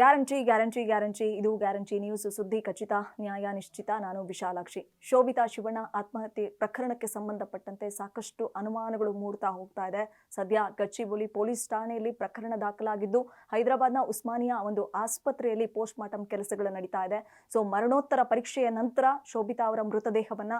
Guarantee guarantee guarantee, ಇದು guarantee news ಸುದ್ದಿ ಖಚಿತ, ನ್ಯಾಯ ನಿಶ್ಚಿತ. ನಾನು ವಿಶಾಲಾಕ್ಷಿ. ಶೋಭಿತಾ ಶಿವಣ್ಣ ಆತ್ಮಹತ್ಯೆ ಪ್ರಕರಣಕ್ಕೆ ಸಂಬಂಧಪಟ್ಟಂತೆ ಸಾಕಷ್ಟು ಅನುಮಾನಗಳು ಮೂಡ್ತಾ ಹೋಗ್ತಾ ಇದೆ. ಸದ್ಯ ಗಚ್ಚಿಬೋಲಿ ಪೊಲೀಸ್ ಠಾಣೆಯಲ್ಲಿ ಪ್ರಕರಣ ದಾಖಲಾಗಿದ್ದು, ಹೈದರಾಬಾದ್ನ ಉಸ್ಮಾನಿಯಾ ಒಂದು ಆಸ್ಪತ್ರೆಯಲ್ಲಿ ಪೋಸ್ಟ್ ಮಾರ್ಟಮ್ ಕೆಲಸಗಳು ನಡೀತಾ ಇದೆ. ಸೊ, ಮರಣೋತ್ತರ ಪರೀಕ್ಷೆಯ ನಂತರ ಶೋಭಿತಾ ಅವರ ಮೃತದೇಹವನ್ನ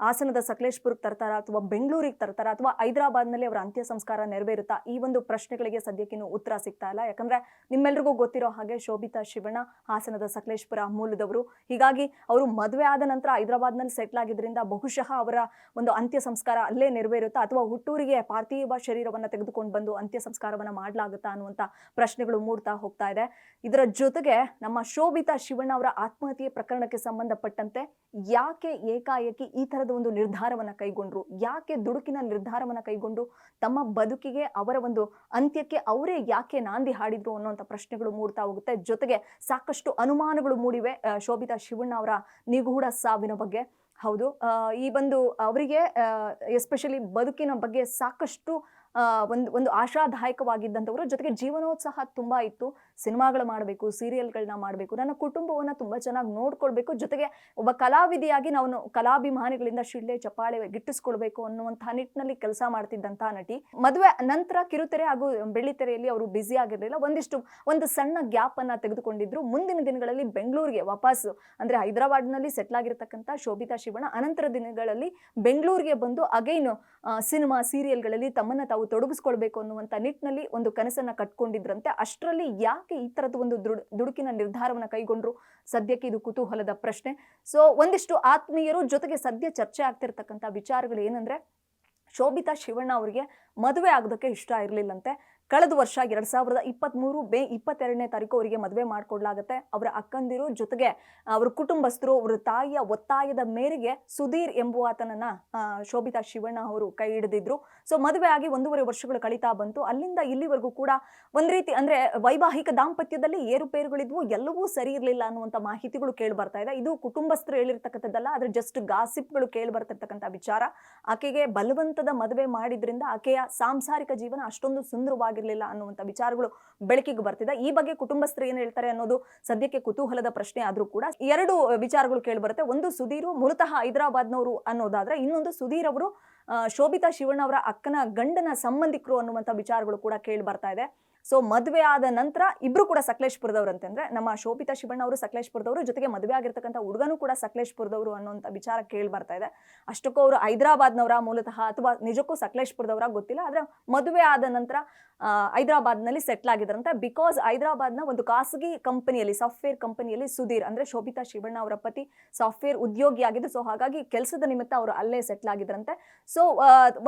ಹಾಸನದ ಸಕಲೇಶ್ಪುರಕ್ಕೆ ತರ್ತಾರ ಅಥವಾ ಬೆಂಗಳೂರಿಗೆ ತರ್ತಾರ ಅಥವಾ ಹೈದರಾಬಾದ್ನಲ್ಲಿ ಅವರ ಅಂತ್ಯ ಸಂಸ್ಕಾರ ನೆರವೇರುತ್ತಾ ಈ ಒಂದು ಪ್ರಶ್ನೆಗಳಿಗೆ ಸದ್ಯಕ್ಕಿನ್ನೂ ಉತ್ತರ ಸಿಗ್ತಾ ಇಲ್ಲ. ಯಾಕಂದ್ರೆ ನಿಮ್ಮೆಲ್ರಿಗೂ ಗೊತ್ತಿರೋ ಹಾಗೆ ಶೋಭಿತಾ ಶಿವಣ್ಣ, ಹಾಸನದ ಸಕಲೇಶ್ಪುರ ಮೂಲದವರು. ಹೀಗಾಗಿ ಅವರು ಮದುವೆ ಆದ ನಂತರ ಹೈದರಾಬಾದ್ನಲ್ಲಿ ಸೆಟ್ಲ್ ಆಗಿದ್ರಿಂದ ಬಹುಶಃ ಅವರ ಒಂದು ಅಂತ್ಯ ಸಂಸ್ಕಾರ ಅಲ್ಲೇ ನೆರವೇರುತ್ತಾ ಅಥವಾ ಹುಟ್ಟೂರಿಗೆ ಪಾರ್ಥಿವ ಶರೀರವನ್ನು ತೆಗೆದುಕೊಂಡು ಬಂದು ಅಂತ್ಯ ಸಂಸ್ಕಾರವನ್ನ ಮಾಡಲಾಗುತ್ತಾ ಅನ್ನುವಂಥ ಪ್ರಶ್ನೆಗಳು ಮೂಡ್ತಾ ಹೋಗ್ತಾ ಇದೆ. ಇದರ ಜೊತೆಗೆ ನಮ್ಮ ಶೋಭಿತಾ ಶಿವಣ್ಣ ಅವರ ಆತ್ಮಹತ್ಯೆ ಪ್ರಕರಣಕ್ಕೆ ಸಂಬಂಧಪಟ್ಟಂತೆ ಯಾಕೆ ಏಕಾಏಕಿ ಈ ತರದ ಒಂದು ನಿರ್ಧಾರವನ್ನ ಕೈಗೊಂಡ್ರು. ಯಾಕೆ ದುಡುಕಿನ ನಿರ್ಧಾರವನ್ನ ಕೈಗೊಂಡು ತಮ್ಮ ಬದುಕಿಗೆ ಅವರ ಒಂದು ಅಂತ್ಯಕ್ಕೆ ಅವರೇ ಯಾಕೆ ನಾಂದಿ ಹಾಡಿದ್ರು ಅನ್ನೋಂಥ ಪ್ರಶ್ನೆಗಳು ಮೂಡ್ತಾ ಹೋಗುತ್ತೆ. ಜೊತೆಗೆ ಸಾಕಷ್ಟು ಅನುಮಾನಗಳು ಮೂಡಿವೆ ಶೋಭಿತಾ ಶಿವಣ್ಣ ಅವರ ನಿಗೂಢ ಸಾವಿನ ಬಗ್ಗೆ. ಹೌದು ಈ ಒಂದು ಅವರಿಗೆ ಎಸ್ಪೆಷಲಿ ಬದುಕಿನ ಬಗ್ಗೆ ಸಾಕಷ್ಟು ಒಂದು ಒಂದು ಆಶಾದಾಯಕವಾಗಿದ್ದಂಥವರು. ಜೊತೆಗೆ ಜೀವನೋತ್ಸಾಹ ತುಂಬ ಇತ್ತು. ಸಿನಿಮಾಗಳು ಮಾಡಬೇಕು ಸೀರಿಯಲ್ಗಳನ್ನ ಮಾಡಬೇಕು. ನನ್ನ ಕುಟುಂಬವನ್ನು ತುಂಬ ಚೆನ್ನಾಗಿ ನೋಡ್ಕೊಳ್ಬೇಕು. ಜೊತೆಗೆ ಒಬ್ಬ ಕಲಾವಿದೆಯಾಗಿ ನಾವು ಕಲಾಭಿಮಾನಿಗಳಿಂದ ಶಿಳ್ಳೆ ಚಪ್ಪಾಳೆ ಗಿಟ್ಟಿಸ್ಕೊಳ್ಬೇಕು ಅನ್ನುವಂಥ ನಿಟ್ಟಿನಲ್ಲಿ ಕೆಲಸ ಮಾಡ್ತಿದ್ದಂಥ ನಟಿ. ಮದುವೆ ನಂತರ ಕಿರುತೆರೆ ಹಾಗೂ ಬೆಳ್ಳಿತೆರೆಯಲ್ಲಿ ಅವರು ಬ್ಯುಸಿ ಆಗಿರಲಿಲ್ಲ. ಒಂದಿಷ್ಟು, ಒಂದು ಸಣ್ಣ ಗ್ಯಾಪ್ ಅನ್ನ ತೆಗೆದುಕೊಂಡಿದ್ರು. ಮುಂದಿನ ದಿನಗಳಲ್ಲಿ ಬೆಂಗಳೂರಿಗೆ ವಾಪಸ್, ಅಂದ್ರೆ ಹೈದರಾಬಾದ್ನಲ್ಲಿ ಸೆಟ್ಲ್ ಆಗಿರತಕ್ಕಂಥ ಶೋಭಿತಾ ಶಿವಣ್ಣ ಅನಂತರ ದಿನಗಳಲ್ಲಿ ಬೆಂಗಳೂರಿಗೆ ಬಂದು ಅಗೈನ್ ಸಿನಿಮಾ, ಸೀರಿಯಲ್ಗಳಲ್ಲಿ ತಮ್ಮನ್ನ ತೊಡಗಿಸ್ಕೊಳ್ಬೇಕು ಅನ್ನುವಂಥ ನಿಟ್ಟಿನಲ್ಲಿ ಒಂದು ಕನಸನ್ನು ಕಟ್ಕೊಂಡಿದ್ರಂತೆ. ಅಷ್ಟರಲ್ಲಿ ಯಾಕೆ ಈ ಥರದ ಒಂದು ದುಡ್, ದುಡುಕಿನ ನಿರ್ಧಾರವನ್ನು ಕೈಗೊಂಡ್ರು? ಸದ್ಯಕ್ಕೆ ಇದು ಕುತೂಹಲದ ಪ್ರಶ್ನೆ. ಸೊ ಒಂದಿಷ್ಟು ಆತ್ಮೀಯರು ಜೊತೆಗೆ ಸದ್ಯ ಚರ್ಚೆ ಆಗ್ತಿರ್ತಕ್ಕಂಥ ವಿಚಾರಗಳು ಏನಂದ್ರೆ, ಶೋಭಿತಾ ಶಿವಣ್ಣ ಅವರಿಗೆ ಮದುವೆ ಆಗೋದಕ್ಕೆ ಇಷ್ಟ ಇರಲಿಲ್ಲಂತೆ. ಕಳೆದ ವರ್ಷ ಎರಡ್ ಸಾವಿರದ ಇಪ್ಪತ್ತ್ಮೂರು ಮೇ ಇಪ್ಪತ್ತೆರಡನೇ ತಾರೀಕು ಅವರಿಗೆ ಮದುವೆ ಮಾಡಿಕೊಡ್ಲಾಗತ್ತೆ. ಅವರ ಅಕ್ಕಂದಿರು ಜೊತೆಗೆ ಅವರ ಕುಟುಂಬಸ್ಥರು, ಅವರ ತಾಯಿಯ ಒತ್ತಾಯದ ಮೇರೆಗೆ ಸುಧೀರ್ ಎಂಬುವಾತನನ್ನ ಶೋಭಿತಾ ಶಿವಣ್ಣ ಅವರು ಕೈ ಹಿಡಿದಿದ್ರು. ಸೊ ಮದುವೆ ಆಗಿ ಒಂದೂವರೆ ವರ್ಷಗಳು ಕಳೀತಾ ಬಂತು. ಅಲ್ಲಿಂದ ಇಲ್ಲಿವರೆಗೂ ಕೂಡ ಒಂದ್ ರೀತಿ ಅಂದ್ರೆ ವೈವಾಹಿಕ ದಾಂಪತ್ಯದಲ್ಲಿ ಏರುಪೇರುಗಳಿದ್ವು. ಎಲ್ಲವೂ ಸರಿ ಇರಲಿಲ್ಲ ಅನ್ನುವಂಥ ಮಾಹಿತಿಗಳು ಕೇಳಿ ಬರ್ತಾ ಇದೆ. ಇದು ಕುಟುಂಬಸ್ಥರು ಹೇಳಿರ್ತಕ್ಕಂಥದ್ದಲ್ಲ, ಆದ್ರೆ ಜಸ್ಟ್ ಗಾಸಿಪ್ಗಳು ಕೇಳಿ ಬರ್ತಿರ್ತಕ್ಕಂಥ ವಿಚಾರ. ಆಕೆಗೆ ಬಲವಂತದ ಮದುವೆ ಮಾಡಿದ್ರಿಂದ ಆಕೆಯ ಸಾಂಸಾರಿಕ ಜೀವನ ಅಷ್ಟೊಂದು ಸುಂದರವಾಗಿರ್ಲಿಲ್ಲ ಅನ್ನುವಂಥ ವಿಚಾರಗಳು ಬೆಳಕಿಗೆ ಬರ್ತಿದೆ. ಈ ಬಗ್ಗೆ ಕುಟುಂಬಸ್ಥರು ಏನು ಹೇಳ್ತಾರೆ ಅನ್ನೋದು ಸದ್ಯಕ್ಕೆ ಕುತೂಹಲದ ಪ್ರಶ್ನೆ ಆದರೂ ಕೂಡ ಎರಡು ವಿಚಾರಗಳು ಕೇಳಿ ಬರುತ್ತೆ. ಒಂದು ಸುಧೀರು ಮೂಲತಃ ಹೈದರಾಬಾದ್ನವರು ಅನ್ನೋದಾದ್ರೆ ಇನ್ನೊಂದು ಸುಧೀರ್ ಅವರು ಶೋಭಿತಾ ಶಿವಣ್ಣ ಅವರ ಅಕ್ಕನ ಗಂಡನ ಸಂಬಂಧಿಕರು ಅನ್ನುವಂಥ ವಿಚಾರಗಳು ಕೂಡ ಕೇಳಿ ಬರ್ತಾ ಇದೆ. ಸೊ ಮದುವೆ ಆದ ನಂತರ ಇಬ್ರು ಕೂಡ ಸಕಲೇಶ್ಪುರದವ್ರು ಅಂತಂದ್ರೆ ನಮ್ಮ ಶೋಭಿತಾ ಶಿವಣ್ಣ ಅವರು ಸಕಲೇಶ್ಪುರದವರು, ಜೊತೆಗೆ ಮದುವೆ ಆಗಿರ್ತಕ್ಕಂಥ ಹುಡುಗನೂ ಕೂಡ ಸಕಲೇಶ್ಪುರದವರು ಅನ್ನೋಂಥ ವಿಚಾರ ಕೇಳಿ ಬರ್ತಾ ಇದೆ. ಅಷ್ಟಕ್ಕೂ ಅವರು ಹೈದರಾಬಾದ್ನವರ ಮೂಲತಃ ಅಥವಾ ನಿಜಕ್ಕೂ ಸಕಲೇಶ್ಪುರದವರ ಗೊತ್ತಿಲ್ಲ. ಆದ್ರೆ ಮದುವೆ ಆದ ನಂತರ ಹೈದರಾಬಾದ್ನಲ್ಲಿ ಸೆಟ್ಲ್ ಆಗಿದ್ರಂತೆ ಬಿಕಾಸ್ ಹೈದರಾಬಾದ್ನ ಒಂದು ಖಾಸಗಿ ಕಂಪನಿಯಲ್ಲಿ ಸಾಫ್ಟ್ವೇರ್ ಕಂಪನಿಯಲ್ಲಿ ಸುಧೀರ್, ಅಂದ್ರೆ ಶೋಭಿತಾ ಶಿವಣ್ಣ ಅವರ ಪತಿ ಸಾಫ್ಟ್ವೇರ್ ಉದ್ಯೋಗಿ ಆಗಿದ್ದು ಸೊ ಹಾಗಾಗಿ ಕೆಲಸದ ನಿಮಿತ್ತ ಅವರು ಅಲ್ಲೇ ಸೆಟ್ಲ್ ಆಗಿದ್ರಂತೆ ಸೊ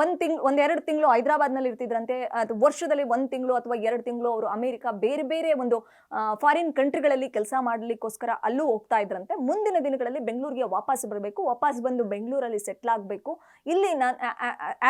ಒಂದ್ ತಿಂಗ್ ಒಂದೆರಡು ತಿಂಗಳು ಹೈದರಾಬಾದ್ನಲ್ಲಿ ಇರ್ತಿದ್ರಂತೆ. ವರ್ಷದಲ್ಲಿ ಒಂದು ತಿಂಗಳು ಅಥವಾ ಎರಡು ತಿಂಗಳು ಅವರು ಅಮೆರಿಕ ಬೇರೆ ಬೇರೆ ಒಂದು ಫಾರಿನ್ ಕಂಟ್ರಿಗಳಲ್ಲಿ ಕೆಲಸ ಮಾಡಲಿಕ್ಕೋಸ್ಕರ ಅಲ್ಲೂ ಹೋಗ್ತಾ ಇದ್ರಂತೆ. ಮುಂದಿನ ದಿನಗಳಲ್ಲಿ ಬೆಂಗಳೂರಿಗೆ ವಾಪಸ್ ಬರಬೇಕು. ವಾಪಸ್ ಬಂದು ಬೆಂಗಳೂರಲ್ಲಿ ಸೆಟ್ಲ್ ಆಗಬೇಕು. ಇಲ್ಲಿ ನಾನು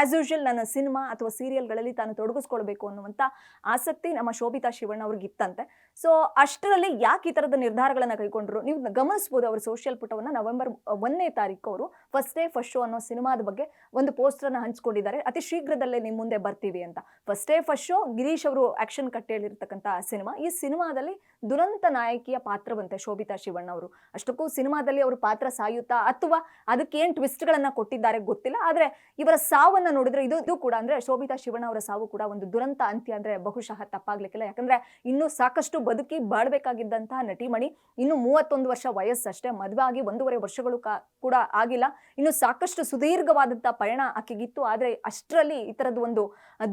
ಆಸ್ ಯೂಶುವಲ್ ನನ್ನ ಸಿನಿಮಾ ಅಥವಾ ಸೀರಿಯಲ್ಗಳಲ್ಲಿ ತಾನು ತೊಡಗಿಸ್ಕೊಳ್ಬೇಕು ಅನ್ನುವಂಥ ಆಸಕ್ತಿ ನಮ್ಮ ಶೋಭಿತಾ ಶಿವಣ್ಣ ಅವ್ರಿಗೆ ಇತ್ತಂತೆ ಸೊ ಅಷ್ಟರಲ್ಲಿ ಯಾಕೆ ಈ ಥರದ ನಿರ್ಧಾರಗಳನ್ನು ಕೈಗೊಂಡ್ರು? ನೀವು ಗಮನಿಸ್ಬೋದು ಅವರು ಸೋಷಿಯಲ್ ಪುಟವನ್ನು ನವೆಂಬರ್ ಒಂದನೇ ತಾರೀಕು ಅವರು ಫಸ್ಟ್ ಡೇ ಫಸ್ಟ್ ಶೋ ಅನ್ನೋ ಸಿನಿಮಾದ ಬಗ್ಗೆ ಒಂದು ಪೋಸ್ಟರ್ನ ಹಂಚ್ಕೊಂಡಿದ್ದಾರೆ. ಅತಿ ಶೀಘ್ರದಲ್ಲೇ ನಿಮ್ಮ ಮುಂದೆ ಬರ್ತೀವಿ ಅಂತ. First day first show Girish ಅವರು ಆಕ್ಷನ್ ಕಟ್ಟೆಯಲ್ಲಿರ್ತಕ್ಕಂಥ ಸಿನಿಮಾ. ಈ ಸಿನಿಮಾದಲ್ಲಿ ದುರಂತ ನಾಯಕಿಯ ಪಾತ್ರವಂತೆ ಶೋಭಿತಾ ಶಿವಣ್ಣ ಅವರು. ಅಷ್ಟಕ್ಕೂ ಸಿನಿಮಾದಲ್ಲಿ ಅವರು ಪಾತ್ರ ಸಾಯುತ್ತಾ ಅಥವಾ ಅದಕ್ಕೆ ಏನು ಕೊಟ್ಟಿದ್ದಾರೆ ಗೊತ್ತಿಲ್ಲ. ಆದ್ರೆ ಇವರ ಸಾವನ್ನ ನೋಡಿದ್ರೆ ಇದು ಇದು ಕೂಡ ಅಂದ್ರೆ ಶೋಭಿತಾ ಶಿವಣ್ಣ ಅವರ ಸಾವು ಕೂಡ ಒಂದು ದುರಂತ ಅಂತ್ಯ ಅಂದ್ರೆ ಬಹುಶಃ ತಪ್ಪಾಗ್ಲಿಕ್ಕಿಲ್ಲ. ಯಾಕಂದ್ರೆ ಇನ್ನೂ ಸಾಕಷ್ಟು ಬದುಕಿ ಬಾಳ್ಬೇಕಾಗಿದ್ದಂತಹ ನಟಿಮಣಿ ಇನ್ನು ಮೂವತ್ತೊಂದು ವರ್ಷ ವಯಸ್ಸಷ್ಟೇ, ಮದುವೆ ಆಗಿ ಒಂದೂವರೆ ವರ್ಷಗಳು ಕೂಡ ಆಗಿಲ್ಲ. ಇನ್ನು ಸಾಕಷ್ಟು ಸುದೀರ್ಘವಾದಂತಹ ಪಯಣ ಆಕೆಗಿತ್ತು. ಆದ್ರೆ ಅಷ್ಟರಲ್ಲಿ ಈ ತರದ ಒಂದು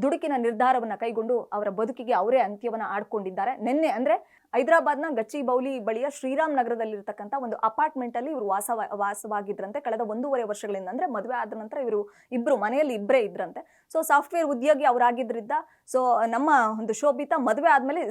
ದುಡುಕಿನ ನಿರ್ಧಾರವನ್ನ ಕೈಗೊಂಡು ಅವರ ಬದುಕಿಗೆ ಅವರೇ ಅಂತ್ಯವನ್ನ ಆಡ್ಕೊಂಡಿದ್ದಾರೆ. ನಿನ್ನೆ ಅಂದ್ರೆ ಹೈದರಾಬಾದ್ನ ಗಚ್ಚಿಬೌಲಿ ಬಳಿಯ ಶ್ರೀರಾಮ್ ನಗರದಲ್ಲಿರ್ತಕ್ಕಂಥ ಒಂದು ಅಪಾರ್ಟ್ಮೆಂಟ್ ಅಲ್ಲಿ ಇವರು ವಾಸ ವಾಸವಾಗಿದ್ರಂತೆ. ಕಳೆದ ಒಂದೂವರೆ ವರ್ಷಗಳಿಂದ ಅಂದ್ರೆ ಮದುವೆ ಆದ ನಂತರ ಇವರು ಇಬ್ರು ಮನೆಯಲ್ಲಿ ಇಬ್ಬರೇ ಇದ್ರಂತೆ. ಸೊ ಸಾಫ್ಟ್ವೇರ್ ಉದ್ಯೋಗಿ ಅವರಾಗಿದ್ರಿಂದ ಸೊ ನಮ್ಮ ಒಂದು ಶೋಭಿತಾ ಮದುವೆ ಆದ್ಮೇಲೆ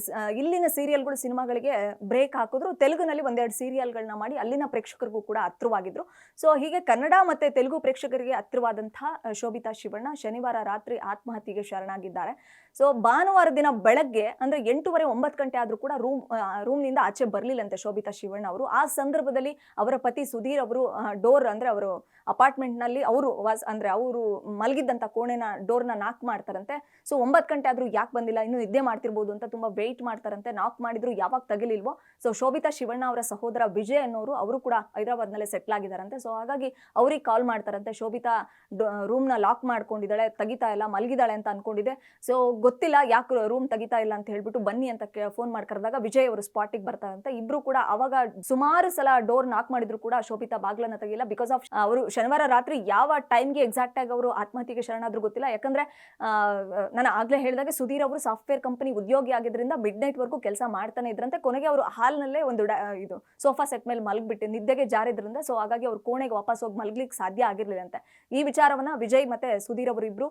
ಇಲ್ಲಿನ ಸೀರಿಯಲ್ಗಳು ಸಿನಿಮಾಗಳಿಗೆ ಬ್ರೇಕ್ ಹಾಕಿದ್ರು. ತೆಲುಗಿನಲ್ಲಿ ಒಂದೆರಡು ಸೀರಿಯಲ್ಗಳನ್ನ ಮಾಡಿ ಅಲ್ಲಿನ ಪ್ರೇಕ್ಷಕರಿಗೂ ಕೂಡ ಹತ್ರವಾಗಿದ್ರು. ಸೊ ಹೀಗೆ ಕನ್ನಡ ಮತ್ತೆ ತೆಲುಗು ಪ್ರೇಕ್ಷಕರಿಗೆ ಹತ್ರವಾದಂಥ ಶೋಭಿತಾ ಶಿವಣ್ಣ ಶನಿವಾರ ರಾತ್ರಿ ಆತ್ಮಹತ್ಯೆಗೆ ಶರಣಾಗಿದ್ದಾರೆ. ಸೊ ಭಾನುವಾರ ದಿನ ಬೆಳಗ್ಗೆ ಅಂದ್ರೆ ಎಂಟೂವರೆ ಒಂಬತ್ತು ಗಂಟೆ ಆದ್ರೂ ಕೂಡ ರೂಮ್ ರೂಮ್ನಿಂದ ಆಚೆ ಬರ್ಲಿಲ್ಲಂತೆ ಶೋಭಿತಾ ಶಿವಣ್ಣ ಅವರು. ಆ ಸಂದರ್ಭದಲ್ಲಿ ಅವರ ಪತಿ ಸುಧೀರ್ ಅವರು ಡೋರ್ ಅಂದ್ರೆ ಅವರು ಅಪಾರ್ಟ್ಮೆಂಟ್ನಲ್ಲಿ ಅವರು ವಾಸ್, ಅಂದ್ರೆ ಅವರು ಮಲಗಿದ್ದಂತ ಕೋಣೆನ ಡೋರ್ನ ನಾಕ್ ಮಾಡ್ತಾರಂತೆ. ಸೊ ಒಂಬತ್ತು ಗಂಟೆ ಆದ್ರೂ ಯಾಕೆ ಬಂದಿಲ್ಲ, ಇನ್ನು ನಿದ್ದೆ ಮಾಡ್ತಿರ್ಬೋದು ಅಂತ ತುಂಬಾ ವೆಯ್ಟ್ ಮಾಡ್ತಾರಂತೆ. ನಾಕ್ ಮಾಡಿದ್ರು ಯಾವಾಗ ತಗಲಿಲ್ವೋ. ಸೊ ಶೋಭಿತಾ ಶಿವಣ್ಣ ಅವರ ಸಹೋದರ ವಿಜಯ್ ಅನ್ನೋರು ಅವರು ಕೂಡ ಹೈದರಾಬಾದ್ನಲ್ಲೇ ಸೆಟ್ಲ್ ಆಗಿದಾರಂತೆ. ಸೊ ಹಾಗಾಗಿ ಅವ್ರಿಗೆ ಕಾಲ್ ಮಾಡ್ತಾರಂತೆ. ಶೋಭಿತಾ ರೂಮ್ನ ಲಾಕ್ ಮಾಡ್ಕೊಂಡಿದ್ದಾಳೆ, ತೆಗಿತಾ ಇಲ್ಲ ಮಲಗಿದಾಳೆ ಅಂತ ಅನ್ಕೊಂಡಿದೆ ಸೊ ಗೊತ್ತಿಲ್ಲ ಯಾಕೆ ರೂಮ್ ತೆಗಿತಾ ಇಲ್ಲ ಅಂತ ಹೇಳ್ಬಿಟ್ಟು ಬನ್ನಿ ಅಂತ ಫೋನ್ ಮಾಡಿ ಕರೆದಾಗ ವಿಜಯ್ ಅವರು ಸ್ಪಾಟಿಗೆ ಅಂತ ಇಬ್ರು ಕೂಡ ಅವಾಗ ಸುಮಾರು ಸಲ ಡೋರ್ ನಾಕ್ ಮಾಡಿದ್ರು ಕೂಡ ಶೋಭಿತಾ ಬಾಗ್ಲನ್ನ ತೆಗಿಲ್ಲ ಬಿಕಾಸ್ ಆಫ್ ಅವರು ಶನಿವಾರ ರಾತ್ರಿ ಯಾವ ಟೈಮ್ಗೆ ಎಕ್ಸಾಕ್ಟ್ ಆಗಿ ಅವರು ಆತ್ಮಹತ್ಯೆಗೆ ಶರಣಾದ್ರು ಗೊತ್ತಿಲ್ಲ. ಯಾಕಂದ್ರೆ ನಾನು ಆಗ್ಲೇ ಹೇಳಿದಾಗ ಸುಧೀರ್ ಅವರು ಸಾಫ್ಟ್ವೇರ್ ಕಂಪನಿ ಉದ್ಯೋಗಿ ಆಗಿದ್ರಿಂದ ಮಿಡ್ ನೈಟ್ ವರ್ಗೂ ಕೆಲಸ ಮಾಡ್ತಾನೆ ಇದ್ರಂತೆ. ಕೊನೆಗೆ ಅವರು ಹಾಲ್ನಲ್ಲೇ ಒಂದು ಇದು ಸೋಫಾ ಸೆಟ್ ಮೇಲೆ ಮಲಗ್ಬಿಟ್ಟು ನಿದ್ದೆಗೆ ಜಾರಿದ್ರಿಂದ ಸೊ ಹಾಗಾಗಿ ಅವ್ರು ಕೋಣೆಗೆ ವಾಪಸ್ ಹೋಗಿ ಮಲಗ್ಲಿಕ್ಕೆ ಸಾಧ್ಯ ಆಗಿರ್ಲಿಲ್ಲಂತೆ. ಈ ವಿಚಾರವನ್ನ ವಿಜಯ್ ಮತ್ತೆ ಸುಧೀರ್ ಅವರು ಇಬ್ರು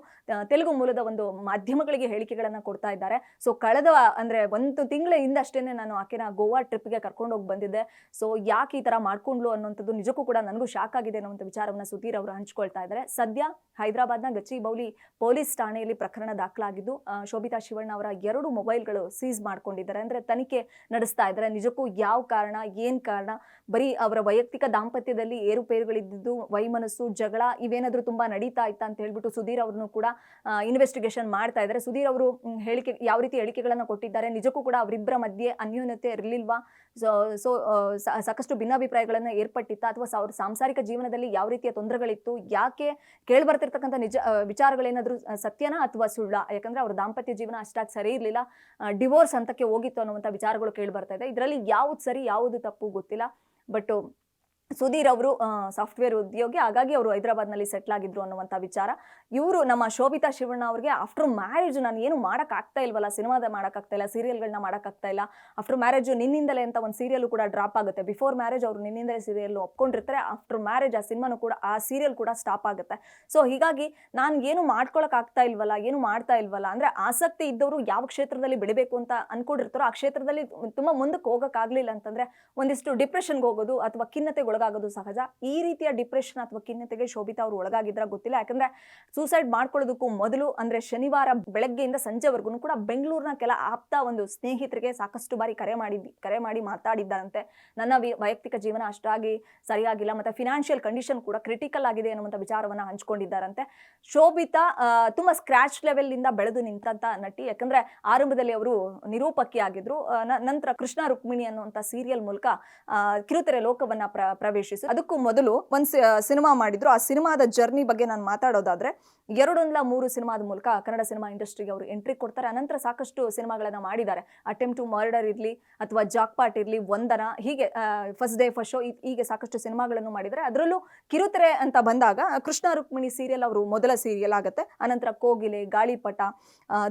ತೆಲುಗು ಮೂಲದ ಒಂದು ಮಾಧ್ಯಮಗಳಿಗೆ ಹೇಳಿಕೆಗಳನ್ನ ಕೊಡ್ತಾ ಇದ್ದಾರೆ. ಸೊ ಕಳೆದ, ಅಂದ್ರೆ ಒಂದು ತಿಂಗಳ ಹಿಂದಷ್ಟೇನೆ ನಾನು ಆಕೆನ ಗೋವಾ ಟ್ರಿಪ್ಗೆ ಕರ್ಕೊಂಡು ಹೋಗಿ ಬಂದಿದ್ದೆ. ಸೊ ಯಾಕೆ ಈ ತರ ಮಾಡ್ಕೊಂಡ್ಲು ಅನ್ನೋಂಥದ್ದು ನಿಜಕ್ಕೂ ಕೂಡ ನನಗೂ ಶಾಕ್ ಆಗಿದೆ ಅನ್ನುವಂಥ ವಿಚಾರವನ್ನ ಸುಧೀರ್ ಅವರು ಹಂಚ್ಕೊಳ್ತಾ ಇದ್ದಾರೆ ಸದ್ಯ ಹೈದರಾಬಾದ್ನ ಗಚ್ಚಿಬೌಲಿ ಪೊಲೀಸ್ ಠಾಣೆಯಲ್ಲಿ ಪ್ರಕರಣ ದಾಖಲಾಗಿದ್ದು ಶೋಭಿತಾ ಶಿವಣ್ಣ ಅವರ ಎರಡು ಮೊಬೈಲ್ಗಳು ಸೀಸ್ ಮಾಡ್ಕೊಂಡಿದ್ದಾರೆ. ಅಂದ್ರೆ ತನಿಖೆ ನಡೆಸ್ತಾ ಇದ್ದಾರೆ ನಿಜಕ್ಕೂ ಯಾವ ಕಾರಣ, ಏನ್ ಕಾರಣ? ಬರೀ ಅವರ ವೈಯಕ್ತಿಕ ದಾಂಪತ್ಯದಲ್ಲಿ ಏರುಪೇರುಗಳಿದ್ದು ವೈಮನಸ್ಸು, ಜಗಳ ಇವೇನಾದ್ರೂ ತುಂಬಾ ನಡೀತಾ ಇತ್ತಾ ಅಂತ ಹೇಳ್ಬಿಟ್ಟು ಸುಧೀರ್ ಅವ್ರನ್ನು ಕೂಡ ಇನ್ವೆಸ್ಟಿಗೇಷನ್ ಮಾಡ್ತಾ ಇದ್ದಾರೆ ಸುಧೀರ್ ಅವರು ಹೇಳಿಕೆ, ಯಾವ ರೀತಿ ಹೇಳಿಕೆಗಳನ್ನ ಕೊಟ್ಟಿದ್ದಾರೆ, ನಿಜಕ್ಕೂ ಕೂಡ ಅವರಿಬ್ಬರ ಮಧ್ಯೆ ಅನ್ಯೋನ್ಯತೆ ಇರಲಿಲ್ವಾ? ಸೊ ಸೊ, ಸಾಕಷ್ಟು ಭಿನ್ನಾಭಿಪ್ರಾಯಗಳನ್ನು ಏರ್ಪಟ್ಟಿತ್ತ ಅಥವಾ ಅವ್ರ ಸಾಂಸಾರಿಕ ಜೀವನದಲ್ಲಿ ಯಾವ ರೀತಿಯ ತೊಂದರೆಗಳಿತ್ತು? ಯಾಕೆ ಕೇಳ್ಬರ್ತಿರ್ತಕ್ಕಂಥ ನಿಜ ವಿಚಾರಗಳೇನಾದರೂ ಸತ್ಯನಾ ಅಥವಾ ಸುಳ್ಳ? ಯಾಕಂದ್ರೆ ಅವ್ರ ದಾಂಪತ್ಯ ಜೀವನ ಅಷ್ಟಾಗಿ ಸರಿ ಇರಲಿಲ್ಲ. ಡಿವೋರ್ಸ್ ಹಂತಕ್ಕೆ ಹೋಗಿತ್ತು ಅನ್ನುವಂಥ ವಿಚಾರಗಳು ಕೇಳಿ ಬರ್ತಾ ಇದೆ. ಇದರಲ್ಲಿ ಯಾವುದು ಸರಿ, ಯಾವುದು ತಪ್ಪು ಗೊತ್ತಿಲ್ಲ. ಬಟ್ ಸುಧೀರ್ ಅವರು ಸಾಫ್ಟ್ವೇರ್ ಉದ್ಯೋಗಿ, ಹಾಗಾಗಿ ಅವರು ಹೈದರಾಬಾದ್ನಲ್ಲಿ ಸೆಟ್ಲ್ ಆಗಿದ್ರು ಅನ್ನುವಂಥ ವಿಚಾರ. ಇವರು ನಮ್ಮ ಶೋಭಿತಾ ಶಿವಣ್ಣ ಅವ್ರಿಗೆ ಆಫ್ಟರ್ ಮ್ಯಾರೇಜ್ ನಾನು ಏನು ಮಾಡೋಕ್ಕಾಗ್ತಾ ಇಲ್ವಲ್ಲ ಸಿನಿಮಾದ ಮಾಡೋಕ್ಕಾಗ್ತಾ ಇಲ್ಲ ಸೀರಿಯಲ್ಗಳನ್ನ ಮಾಡೋಕ್ಕಾಗ್ತಾ ಇಲ್ಲ ಆಫ್ಟರ್ ಮ್ಯಾರೇಜ್ ನಿನ್ನಿಂದಲೇ ಅಂತ ಒಂದು ಸೀರಿಯಲ್ ಕೂಡ ಡ್ರಾಪ್ ಆಗುತ್ತೆ. ಬಿಫೋರ್ ಮ್ಯಾರೇಜ್ ಅವರು ನಿನ್ನಿಂದಲೇ ಸೀರಿಯಲ್ ಒಪ್ಕೊಂಡಿರ್ತಾರೆ ಆಫ್ಟರ್ ಮ್ಯಾರೇಜ್ ಆ ಸಿನಿಮಾನು ಕೂಡ, ಆ ಸೀರಿಯಲ್ ಕೂಡ ಸ್ಟಾಪ್ ಆಗುತ್ತೆ. ಸೊ ಹೀಗಾಗಿ ನಾನು ಏನು ಮಾಡ್ಕೊಳಕ್ ಆಗ್ತಾ ಇಲ್ವಲ್ಲ, ಏನು ಮಾಡ್ತಾ ಇಲ್ವಲ್ಲ, ಅಂದ್ರೆ ಆಸಕ್ತಿ ಇದ್ದವರು ಯಾವ ಕ್ಷೇತ್ರದಲ್ಲಿ ಬಿಡಬೇಕು ಅಂತ ಅನ್ಕೊಂಡಿರ್ತಾರೋ ಆ ಕ್ಷೇತ್ರದಲ್ಲಿ ತುಂಬಾ ಮುಂದಕ್ಕೆ ಹೋಗೋಕ್ಕಾಗಲಿಲ್ಲ ಅಂತಂದ್ರೆ ಒಂದಿಷ್ಟು ಡಿಪ್ರೆಷನ್ಗೆ ಹೋಗೋದು ಅಥವಾ ಖಿನ್ನತೆಗೆ ಒಳಗಾಗೋದು ಸಹಜ. ಈ ರೀತಿಯ ಡಿಪ್ರೆಷನ್ ಅಥವಾ ಖಿನ್ನತೆಗೆ ಶೋಭಿತಾ ಅವರು ಒಳಗಾಗಿದ್ರ ಗೊತ್ತಿಲ್ಲ. ಯಾಕಂದ್ರೆ ಸೂಸೈಡ್ ಮಾಡ್ಕೊಳ್ಳೋದಕ್ಕೂ ಮೊದಲು ಅಂದ್ರೆ ಶನಿವಾರ ಬೆಳಗ್ಗೆಯಿಂದ ಸಂಜೆವರೆಗೂ ಕೂಡ ಬೆಂಗಳೂರಿನ ಕೆಲ ಆಪ್ತ ಒಂದು ಸ್ನೇಹಿತರಿಗೆ ಸಾಕಷ್ಟು ಬಾರಿ ಕರೆ ಮಾಡಿ ಕರೆ ಮಾಡಿ ಮಾತಾಡಿದ್ದಾರಂತೆ. ನನ್ನ ವೈಯಕ್ತಿಕ ಜೀವನ ಅಷ್ಟಾಗಿ ಸರಿಯಾಗಿಲ್ಲ. ಮತ್ತೆ ಫಿನಾನ್ಷಿಯಲ್ ಕಂಡೀಷನ್ ಕೂಡ ಕ್ರಿಟಿಕಲ್ ಆಗಿದೆ ಅನ್ನುವಂಥ ವಿಚಾರವನ್ನ ಹಂಚ್ಕೊಂಡಿದ್ದಾರಂತೆ. ಶೋಭಿತಾ ತುಂಬಾ ಸ್ಕ್ರಾಚ್ ಲೆವೆಲ್ ಇಂದ ಬೆಳೆದು ನಿಂತಂತ ನಟಿ. ಯಾಕಂದ್ರೆ ಆರಂಭದಲ್ಲಿ ಅವರು ನಿರೂಪಕಿ ಆಗಿದ್ರು ನಂತರ ಕೃಷ್ಣ ರುಕ್ಮಿಣಿ ಅನ್ನುವಂಥ ಸೀರಿಯಲ್ ಮೂಲಕ ಕಿರುತೆರೆ ಲೋಕವನ್ನ ಪ್ರ ಪ್ರವೇಶಿಸಿ ಅದಕ್ಕೂ ಮೊದಲು ಒಂದು ಸಿನಿಮಾ ಮಾಡಿದ್ರು. ಆ ಸಿನಿಮಾದ ಜರ್ನಿ ಬಗ್ಗೆ ನಾನು ಮಾತಾಡೋದಾದ್ರೆ ಎರಡೊಂದಲ ಮೂರು ಸಿನಿಮಾದ ಮೂಲಕ ಕನ್ನಡ ಸಿನಿಮಾ ಇಂಡಸ್ಟ್ರಿಗೆ ಅವರು ಎಂಟ್ರಿ ಕೊಡ್ತಾರೆ. ಅನಂತರ ಸಾಕಷ್ಟು ಸಿನಿಮಾಗಳನ್ನ ಮಾಡಿದ್ದಾರೆ. ಅಟೆಂಪ್ಟ್ ಟು ಮರ್ಡರ್ ಇರ್ಲಿ, ಅಥವಾ ಜಾಕ್ಪಾಟ್ ಇರ್ಲಿ ವಂದನ ಹೀಗೆ ಫಸ್ಟ್ ಡೇ ಫಸ್ಟ್ ಶೋ ಹೀಗೆ ಸಾಕಷ್ಟು ಸಿನಿಮಾಗಳನ್ನು ಮಾಡಿದ್ದಾರೆ. ಅದರಲ್ಲೂ ಕಿರುತೆರೆ ಅಂತ ಬಂದಾಗ, ಕೃಷ್ಣ ರುಕ್ಮಿಣಿ ಸೀರಿಯಲ್ ಅವರು ಮೊದಲ ಸೀರಿಯಲ್ ಆಗುತ್ತೆ. ಅನಂತರ ಕೋಗಿಲೆ, ಗಾಳಿಪಟ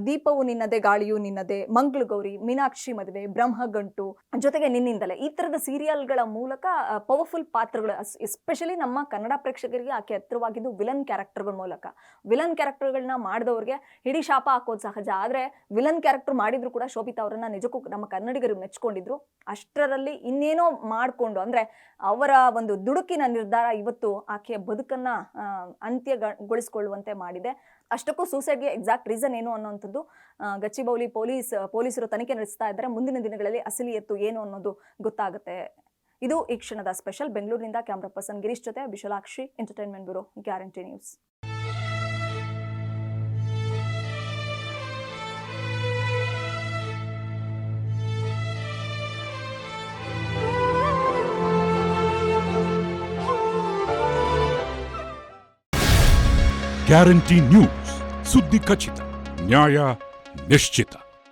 ದೀಪವು ನಿನ್ನದೇ, ಗಾಳಿಯು ನಿನ್ನದೇ ಮಂಗ್ಳು ಗೌರಿ ಮೀನಾಕ್ಷಿ ಮದುವೆ, ಬ್ರಹ್ಮಗಂಟು ಜೊತೆಗೆ ನಿನ್ನಿಂದಲೇ ಈ ತರದ ಸೀರಿಯಲ್ಗಳ ಮೂಲಕ ಪವರ್ಫುಲ್ ಪಾತ್ರಗಳು ಎಸ್ಪೆಷಲಿ ನಮ್ಮ ಕನ್ನಡ ಪ್ರೇಕ್ಷಕರಿಗೆ ಆಕೆ ಹತ್ತಿರವಾಗಿದ್ದು ವಿಲನ್ ಕ್ಯಾರೆಕ್ಟರ್ಗಳ ಮೂಲಕ. ವಿಲನ್ ಕ್ಯಾರೆಕ್ಟರ್ಗಳನ್ನ ಮಾಡಿದವ್ರಿಗೆ ಹಿಡಿ ಶಾಪ ಹಾಕೋದು ಸಹಜ. ಆದರೆ ವಿಲನ್ ಕ್ಯಾರೆಕ್ಟರ್ ಮಾಡಿದ್ರು ಕೂಡ ಶೋಭಿತಾ ಅವರನ್ನ ನಿಜಕ್ಕೂ ನಮ್ಮ ಕನ್ನಡಿಗರು ಮೆಚ್ಕೊಂಡಿದ್ರು. ಅಷ್ಟರಲ್ಲಿ ಇನ್ನೇನೋ ಮಾಡಿಕೊಂಡು, ಅಂದರೆ ಅವರ ಒಂದು ದುಡುಕಿನ ನಿರ್ಧಾರ ಇವತ್ತು ಆಕೆಯ ಬದುಕನ್ನು ಅಂತ್ಯಗೊಳಿಸಿಕೊಳ್ಳುವಂತೆ ಮಾಡಿದೆ. ಅಷ್ಟಕ್ಕೂ ಸೂಸೈಡ್ಗೆ ಎಕ್ಸಾಕ್ಟ್ ರೀಸನ್ ಏನು ಅನ್ನೋಂಥದ್ದು ಗಚ್ಚಿಬೌಲಿ ಪೊಲೀಸ್, ಪೊಲೀಸರು ತನಿಖೆ ನಡೆಸ್ತಾ ಇದ್ದಾರೆ. ಮುಂದಿನ ದಿನಗಳಲ್ಲಿ ಅಸಲಿ ಎತ್ತು ಏನು ಅನ್ನೋದು ಗೊತ್ತಾಗುತ್ತೆ. ಇದು ಈ ಕ್ಷಣದ ಸ್ಪೆಷಲ್. ಬೆಂಗಳೂರಿನಿಂದ ಕ್ಯಾಮ್ರಾ ಪರ್ಸನ್ ಗಿರೀಶ್ ಜೊತೆ Vishalakshi entertainment bureau, guarantee news. Guarantee news. ಸುದ್ದಿ ಖಚಿತ, ನ್ಯಾಯ ನಿಶ್ಚಿತ.